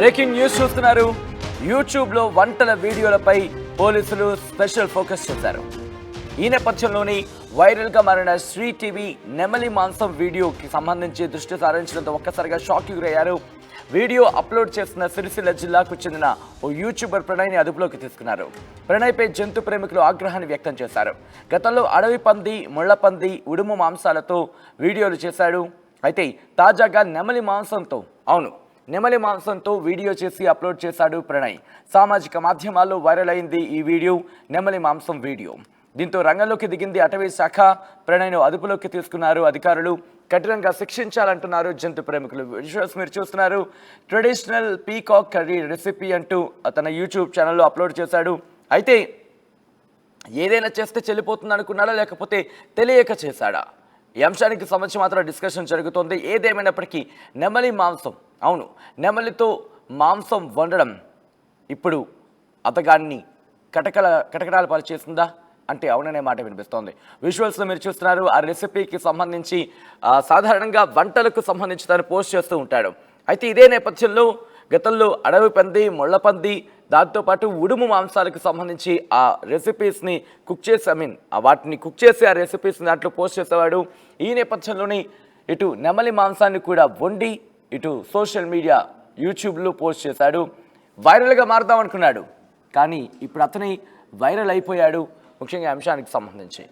Breaking news చూస్తున్నారు. యూట్యూబ్లో వంటల వీడియోలపై పోలీసులు స్పెషల్ ఫోకస్ చేశారు. ఈ నేపథ్యంలోని వైరల్గా మారిన శ్రీ టీవీ నెమలి మాంసం వీడియోకి సంబంధించి దృష్టి సారించడంతో ఒక్కసారిగా షాక్ గురయ్యారు. వీడియో అప్లోడ్ చేసిన సిరిసిల్ల జిల్లాకు చెందిన ఓ యూట్యూబర్ ప్రణయ్ని అదుపులోకి తీసుకున్నారు. ప్రణయ్పై జంతు ప్రేమికులు ఆగ్రహాన్ని వ్యక్తం చేశారు. గతంలో అడవి పంది ముళ్ళపంది ఉడుము మాంసాలతో వీడియోలు చేశాడు. అయితే తాజాగా నెమలి మాంసంతో అవును నెమలి మాంసంతో వీడియో చేసి అప్లోడ్ చేశాడు ప్రణయ్. సామాజిక మాధ్యమాల్లో వైరల్ అయింది ఈ వీడియో నెమలి మాంసం వీడియో. దీంతో రంగంలోకి దిగింది అటవీ శాఖ. ప్రణయ్ను అదుపులోకి తీసుకున్నారు అధికారులు. కఠినంగా శిక్షించాలంటున్నారు జంతు ప్రేమికులు. విజువల్స్ మీరు చూస్తున్నారు. ట్రెడిషనల్ పీకాక్ కర్రీ రెసిపీ అంటూ తన యూట్యూబ్ ఛానల్లో అప్లోడ్ చేశాడు. అయితే ఏదైనా చేస్తే చెల్లిపోతుంది అనుకున్నాడా లేకపోతే తెలియక చేశాడా? ఈ అంశానికి సంబంధించి మాత్రం డిస్కషన్ జరుగుతోంది. ఏదేమైనప్పటికీ నెమలి మాంసం అవును నెమలితో మాంసం వండడం ఇప్పుడు అతగాన్ని కటకల కటకటాలు పాలు అంటే అవుననే మాట వినిపిస్తోంది. విజువల్స్లో మీరు చూస్తున్నారు. ఆ రెసిపీకి సంబంధించి సాధారణంగా వంటలకు సంబంధించి తను పోస్ట్ చేస్తూ ఉంటాడు. అయితే ఇదే నేపథ్యంలో గతంలో అడవి పంది ముళ్ళ పంది దాంతోపాటు ఉడుము మాంసాలకు సంబంధించి ఆ రెసిపీస్ని కుక్ చేసి ఐ మీన్ వాటిని కుక్ చేసి ఆ రెసిపీస్ని దాంట్లో పోస్ట్ చేసేవాడు. ఈ నేపథ్యంలోని ఇటు నెమలి మాంసాన్ని కూడా వండి ఇటు సోషల్ మీడియా యూట్యూబ్లో పోస్ట్ చేశాడు. వైరల్గా మారుదాం అనుకున్నాడు. కానీ ఇప్పుడు అతని వైరల్ అయిపోయాడు ముఖ్యంగా అంశానికి సంబంధించి.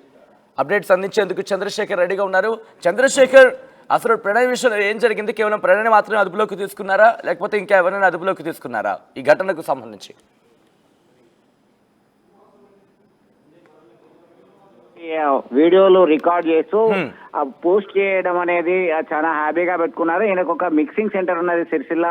అప్డేట్స్ అందించేందుకు చంద్రశేఖర్ రెడీగా ఉన్నారు. చంద్రశేఖర్ అసలు ప్రణయ్ విషయంలో ఏం జరిగింది? కేవలం ప్రణయ్ మాత్రమే అదుపులోకి తీసుకున్నారా? లేకపోతే ఇంకా ఎవరైనా అదుపులోకి తీసుకున్నారా? ఈ ఘటనకు సంబంధించి. వీడియోలు రికార్డ్ చేస్తూ పోస్ట్ చేయడం అనేది చాలా హ్యాపీగా పెట్టుకున్నారు. ఈయనకు ఒక మిక్సింగ్ సెంటర్ ఉన్నది సిరిసిల్ల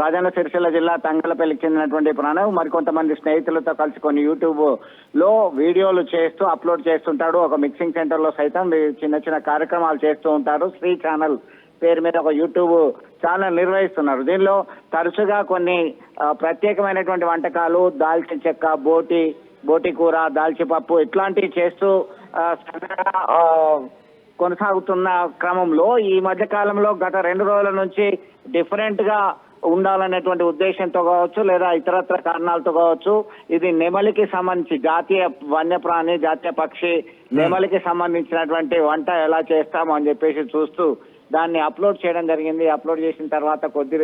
రాజన్న సిరిసిల్ల జిల్లా తంగలపల్లికి చెందినటువంటి ప్రణవ్ మరికొంతమంది స్నేహితులతో కలిసి కొన్ని యూట్యూబ్లో వీడియోలు చేస్తూ అప్లోడ్ చేస్తుంటాడు. ఒక మిక్సింగ్ సెంటర్లో సైతం చిన్న చిన్న కార్యక్రమాలు చేస్తూ ఉంటారు శ్రీ ఛానల్ పేరు మీద ఒక యూట్యూబ్ ఛానల్ నిర్వహిస్తున్నారు. దీనిలో తరచుగా కొన్ని ప్రత్యేకమైనటువంటి వంటకాలు దాల్చిన చెక్క బోటి బోటి కూర దాల్చి పప్పు ఇట్లాంటివి చేస్తూ కొనసాగుతున్న క్రమంలో ఈ మధ్య కాలంలో గత రెండు రోజుల నుంచి డిఫరెంట్గా ఉండాలనేటువంటి ఉద్దేశంతో కావచ్చు లేదా ఇతరత్ర కారణాలతో కావచ్చు ఇది నెమలికి సంబంధించి జాతీయ వన్యప్రాణి జాతీయ పక్షి నెమలికి సంబంధించినటువంటి వంట ఎలా చేస్తామో అని చెప్పేసి చూస్తూ దాన్ని అప్లోడ్ చేయడం జరిగింది. అప్లోడ్ చేసిన తర్వాత కొద్ది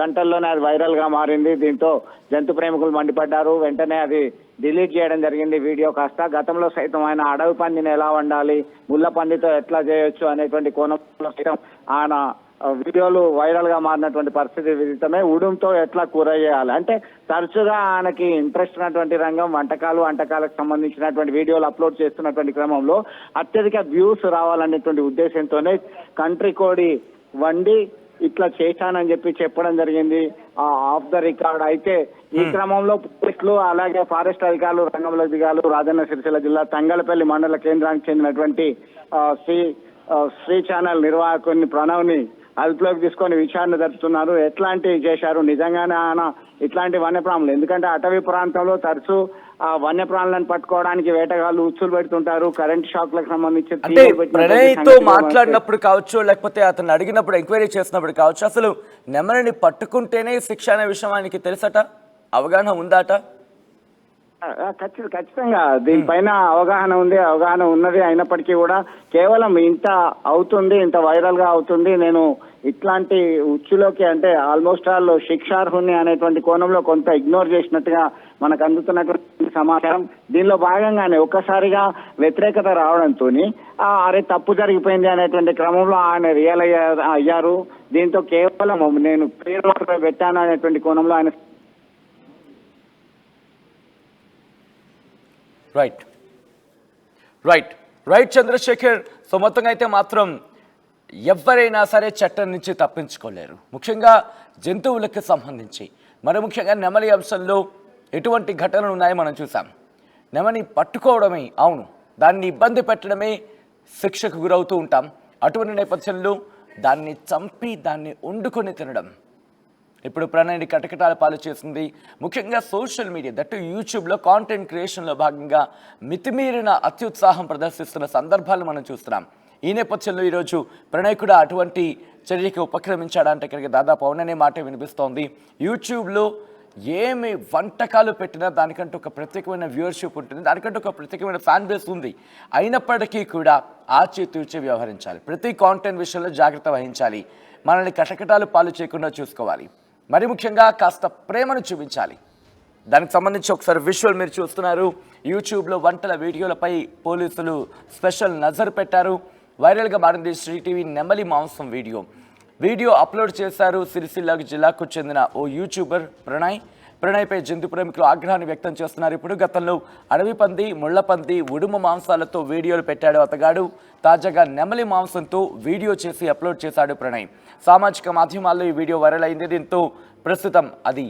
గంటల్లోనే అది వైరల్గా మారింది. దీంతో జంతు ప్రేమికులు మండిపడ్డారు. వెంటనే అది డిలీట్ చేయడం జరిగింది వీడియో కాస్త. గతంలో సైతం ఆయన అడవి పందిని ఎలా వండాలి ముళ్ళ పందితో ఎట్లా చేయొచ్చు అనేటువంటి కోణంలో సైతం ఆయన వీడియోలు వైరల్గా మారినటువంటి పరిస్థితి విదితమే ఉడుంతో ఎట్లా కూర చేయాలి అంటే తరచుగా ఆయనకి ఇంట్రెస్ట్ ఉన్నటువంటి రంగం వంటకాలు వంటకాలకు సంబంధించినటువంటి వీడియోలు అప్లోడ్ చేస్తున్నటువంటి క్రమంలో అత్యధిక వ్యూస్ రావాలనేటువంటి ఉద్దేశంతోనే కంట్రీ కోడి వండి ఇట్లా చేశానని చెప్పి చెప్పడం జరిగింది. Off the record. అయితే ఈ క్రమంలో పోలీసులు అలాగే ఫారెస్ట్ అధికారులు రంగంలో దిగాలు రాజన్న సిరిసిల్ల జిల్లా తంగలపల్లి మండల కేంద్రానికి చెందినటువంటి శ్రీ శ్రీ ఛానల్ నిర్వాహకుని ప్రణవ్ని అదుపులోకి తీసుకొని విచారణ జరుపుతున్నారు. ఎట్లాంటివి చేశారు? నిజంగానే ఆయన ఇట్లాంటి వన్యప్రాణులు. ఎందుకంటే అటవీ ప్రాంతంలో తరచూ ఆ వన్యప్రాణులను పట్టుకోవడానికి వేటగాళ్ళు ఉచ్చులు పెడుతుంటారు. కరెంట్ షాక్లకు సంబంధించి అంటే ప్రణయ్తో మాట్లాడినప్పుడు కావచ్చు లేకపోతే అతను అడిగినప్పుడు ఎంక్వైరీ చేసినప్పుడు కావచ్చు అసలు నెమలిని పట్టుకుంటేనే శిక్ష అనే విషయం ఆయనకి తెలుసట? అవగాహన ఉందాట? ఖచ్చితంగా. దీనిపైన అవగాహన ఉంది. అవగాహన ఉన్నది అయినప్పటికీ కూడా కేవలం ఇంత అవుతుంది ఇంత వైరల్గా అవుతుంది. నేను ఇట్లాంటి ఉచ్చులోకి అంటే ఆల్మోస్ట్ ఆల్ శిక్షార్హుని అనేటువంటి కోణంలో కొంత ఇగ్నోర్ చేసినట్టుగా మనకు అందుతున్నటువంటి సమాచారం. దీనిలో భాగంగానే ఒక్కసారిగా వ్యతిరేకత రావడంతో అరే తప్పు జరిగిపోయింది అనేటువంటి క్రమంలో ఆయన రియల్ అయ్యారు. దీంతో కేవలం నేను పేరు పెట్టాను అనేటువంటి కోణంలో ఆయన right right right Chandrashekar so మొత్తంగా అయితే మాత్రం ఎవరైనా సరే చట్టం నుంచి తప్పించుకోలేరు. ముఖ్యంగా జంతువులకు సంబంధించి. మరి ముఖ్యంగా నెమలి అంశంలో ఎటువంటి ఘటనలు ఉన్నాయో మనం చూసాం. నెమని పట్టుకోవడమే అవును. దాన్ని ఇబ్బంది పెట్టడమే శిక్షకు గురవుతూ ఉంటాం. అటువంటి నేపథ్యంలో దాన్ని చంపి దాన్ని వండుకొని తినడం. ఇప్పుడు ప్రణయ్ని కటకటాల పాలు చేసింది ముఖ్యంగా సోషల్ మీడియా దట్టు యూట్యూబ్లో కాంటెంట్ క్రియేషన్లో భాగంగా మితిమీరిన అత్యుత్సాహం ప్రదర్శిస్తున్న సందర్భాలు మనం చూస్తున్నాం. ఈ నేపథ్యంలో ఈరోజు ప్రణయ్ కూడా అటువంటి చర్యకి ఉపక్రమించాడంటే ఇక్కడికి దాదాపు అవుననే మాట వినిపిస్తోంది. యూట్యూబ్లో ఏమి వంటకాలు పెట్టినా దానికంటూ ఒక ప్రత్యేకమైన వ్యూవర్షిప్ ఉంటుంది దానికంటూ ఒక ప్రత్యేకమైన ఫ్యాన్ బేస్ ఉంది. అయినప్పటికీ కూడా ఆచితూచి వ్యవహరించాలి ప్రతి కాంటెంట్ విషయంలో జాగ్రత్త వహించాలి మనల్ని కటకటాలు పాలు చేయకుండా చూసుకోవాలి. మరి ముఖ్యంగా కాస్త ప్రేమను చూపించాలి. దానికి సంబంధించి ఒకసారి విజువల్ మీరు చూస్తున్నారు. యూట్యూబ్లో వంటల వీడియోలపై పోలీసులు స్పెషల్ నజర్ పెట్టారు. వైరల్గా మారింది శ్రీటీవీ నెమలి మాంసం వీడియో. వీడియో అప్లోడ్ చేశారు సిరిసిల్లాకు జిల్లాకు చెందిన ఓ యూట్యూబర్ ప్రణయ్. ప్రణయ్పై జంతు ప్రేమికులు ఆగ్రహాన్ని వ్యక్తం చేస్తున్నారు. ఇప్పుడు గతంలో అడవి పంది ముళ్ళపంది ఉడుము మాంసాలతో వీడియోలు పెట్టాడు అతగాడు. తాజాగా నెమలి మాంసంతో వీడియో చేసి అప్లోడ్ చేశాడు ప్రణయ్. సామాజిక మాధ్యమాల్లో ఈ వీడియో వైరల్ అయింది. దీంతో ప్రస్తుతం అది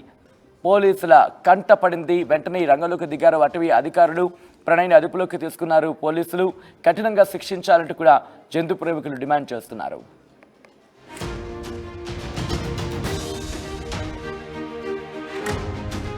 పోలీసుల కంట పడింది. వెంటనే రంగంలోకి దిగారు అటవీ అధికారులు. ప్రణయ్ని అదుపులోకి తీసుకున్నారు పోలీసులు. కఠినంగా శిక్షించాలంటూ కూడా జంతు ప్రేమికులు డిమాండ్ చేస్తున్నారు.